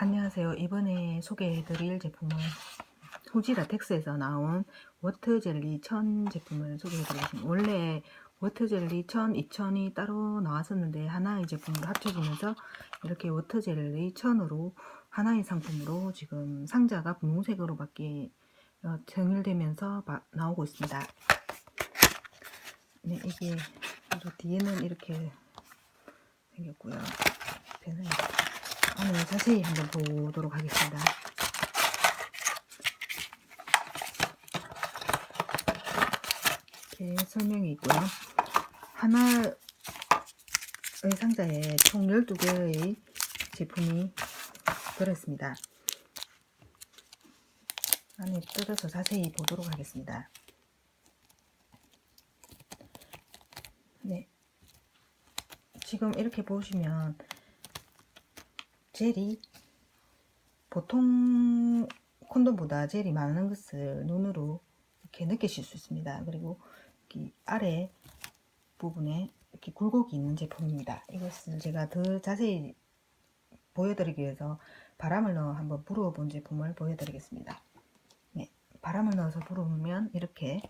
안녕하세요. 이번에 소개해드릴 제품은 후지라텍스에서 나온 워터젤리 1000 제품을 소개해드리겠습니다. 원래 워터젤리 1000, 2000이 따로 나왔었는데 하나의 제품으로 합쳐지면서 이렇게 워터젤리 1000으로 하나의 상품으로 지금 상자가 분홍색으로 바뀌 어, 정일되면서 바- 나오고 있습니다. 네, 이게 뒤에는 이렇게 생겼고요. 배는 오늘 자세히 한번 보도록 하겠습니다. 이렇게 설명이 있고요. 하나의 상자에 총 12개의 제품이 들어있습니다. 안에 뜯어서 자세히 보도록 하겠습니다. 네. 지금 이렇게 보시면 젤이 보통 콘돔보다 젤이 많은 것을 눈으로 이렇게 느끼실 수 있습니다. 그리고 여기 아래 부분에 이렇게 굴곡이 있는 제품입니다. 이것을 제가 더 자세히 보여드리기 위해서 바람을 넣어 한번 불어본 제품을 보여드리겠습니다. 네, 바람을 넣어서 불으면 이렇게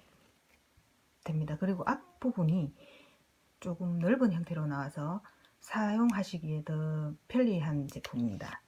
됩니다. 그리고 앞부분이 조금 넓은 형태로 나와서 사용하시기에 더 편리한 제품입니다.